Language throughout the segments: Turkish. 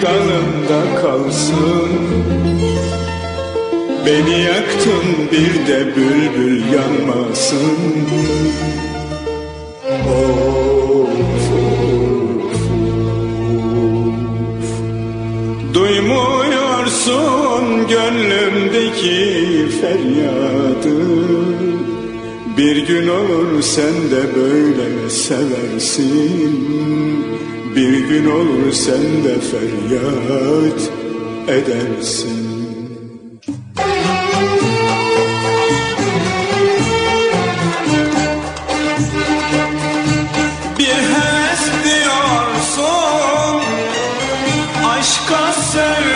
yanmasın Beni yaktın bir de bülbül yanmasın. Of of of. Duymuyorsun gönlümdeki feryadı. Bir gün olur sen de böyle seversin Bir gün olur sen de feryat edersin. Bir heves diyorsun aşka sevgiye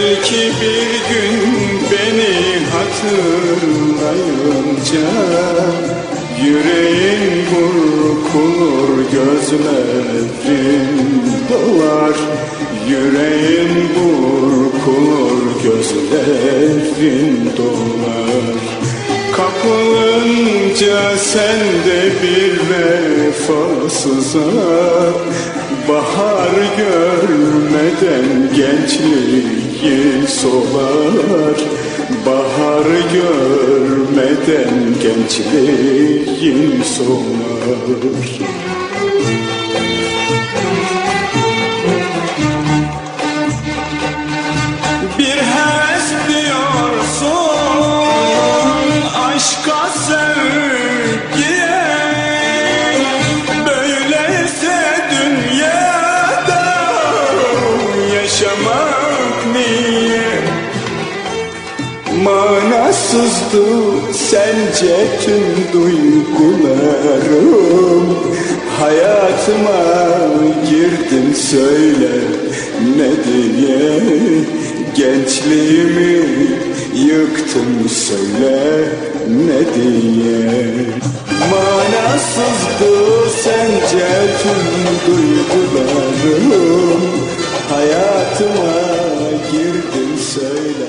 Belki bir gün beni hatırlayınca Yüreğin burkulur gözlerin dolar. Yüreğin burkulur gözlerin dolar. Kapılınca sen de bir vefasıza Bahar görmeden gençliği solar Bahar görmeden gençliğin solar. Bir heves diyorsun aşka sevgiye Manasızdı sence tüm duygularım? Hayatıma girdim söyle ne diye? Gençliğimi yıktım söyle ne diye? Manasızdı sence tüm duygularım? Hayatıma girdim söyle.